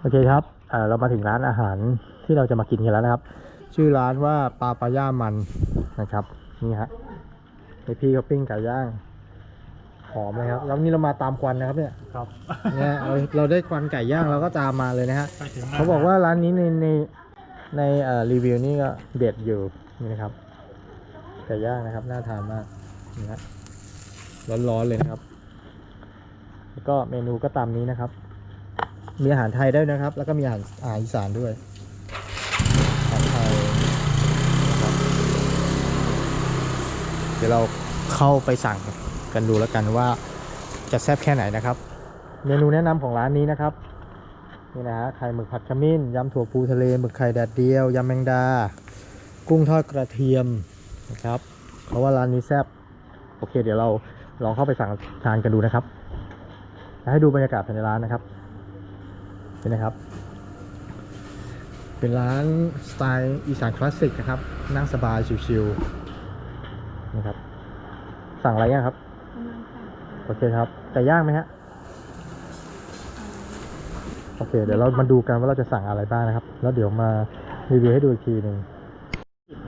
โอเคครับเอ่อเรามาถึงร้านอาหารที่เราจะมากินกันแล้วนะครับ ชื่อร้านว่าปาปาย่ามันนะครับ นี่ฮะในพี่เขาปิ้งไก่ย่างหอมเลยครับ แล้วนี่เรามาตามควันนะครับเนี่ยครับเนี่ยเราเราได้ควันไก่ย่างเราก็ตามมาเลยนะฮะไปถึงเขาบอกว่าร้านนี้ในในในเอ่อรีวิวนี่ก็เด็ดอยู่นี่นะครับไก่ย่างนะครับน่าทานมากนี่ฮะร้อนๆเลยนะครับ แล้วก็เมนูก็ตามนี้นะครับ มีอาหารไทยด้วยนะครับ แล้วก็มีอาหารอาหารอีสานด้วยอาหารไทยนะครับเดี๋ยวเราเข้าไปสั่งกันดูแล้วกันว่าจะแซ่บแค่ไหนนะครับ เมนูแนะนำของร้านนี้นะครับนี่นะฮะไข่หมึกผัดขมิ้นยำถั่วปูทะเลหมึกไข่แดดเดียวยำแมงดา กุ้งทอดกระเทียมนะครับเขาว่าร้านนี้แซ่บโอเค เดี๋ยวเราลองเข้าไปสั่งทานกันดูนะครับจะให้ดูบรรยากาศภายในร้านนะครับ เป็นนะครับ เป็นร้านสไตล์อีสานคลาสสิกนะครับ นั่งสบายชิวๆนะครับ สั่งอะไรยังครับ โอเคครับไก่ย่างไหมฮะ โอเค เดี๋ยวเรามาดูกันว่าเราจะสั่งอะไรบ้างนะครับ แล้วเดี๋ยวมารีวิวให้ดูอีกทีหนึ่ง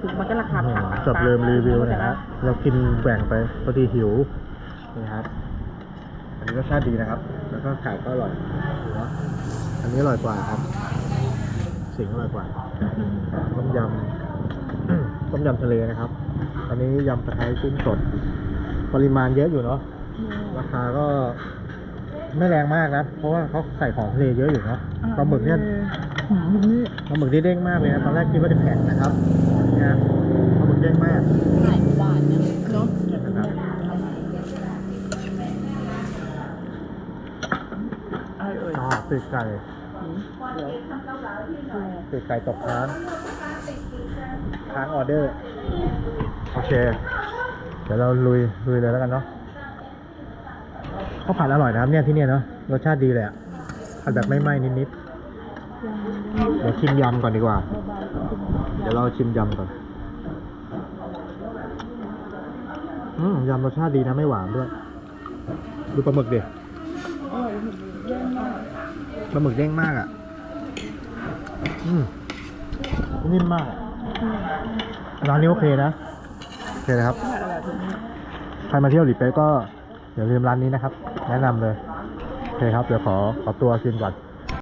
ถึงมันก็ราคาอืมผักจบเริ่มรีวิวนะฮะ เรากินแบ่งไปพอดีหิวนี่ครับ อันนี้รสชาติดีนะครับ แล้วก็ไก่ก็อร่อยหัวอันนี้อร่อยกว่าครับ สิงห์อร่อยกว่าต้มยำต้มยำทะเลนะครับ อันนี้ยำตะไคร้กุ้งสด ปริมาณเยอะอยู่เนาะ ราคาก็ไม่แรงมากนะ เพราะว่าเขาใส่ของทะเลเยอะอยู่เนาะปลาหมึกเนี่ยหอมนี่ปลาหมึกที่เด้งมากเลยนะ ตอนแรกคิดว่าจะแข็งนะครับเนี่ยปลาหมึกเด้งมาก ไข่หวานเนี่ยเนาะ นะครับ อ ร่อยอ๋ไก่ปีกไก่ตกค้างค้างออเดอร์ โอเค เดี๋ยวเราลุยลุยเลยแล้วกันเนาะข้าวผัดอร่อยนะครับเนี่ยที่เนี่ยเนาะรสชาติดีเลยอะผัดแบบไม่ไหม้นิดๆเดี๋ยวชิมยำก่อนดีกว่า เดี๋ยวเราชิมยำก่อนอืมยำรสชาติดีนะไม่หวานด้วย ดูปลาหมึกดิ ปลาหมึกเด้งมากอะอืมนิ่มมากอะร้านนี้โอเคนะโอเคนะครับ ใครมาเที่ยวหลีเป๊ะก็อย่าลืมร้านนี้นะครับ แนะนำเลย โอเคครับ เดี๋ยวขอขอตัวกินก่อน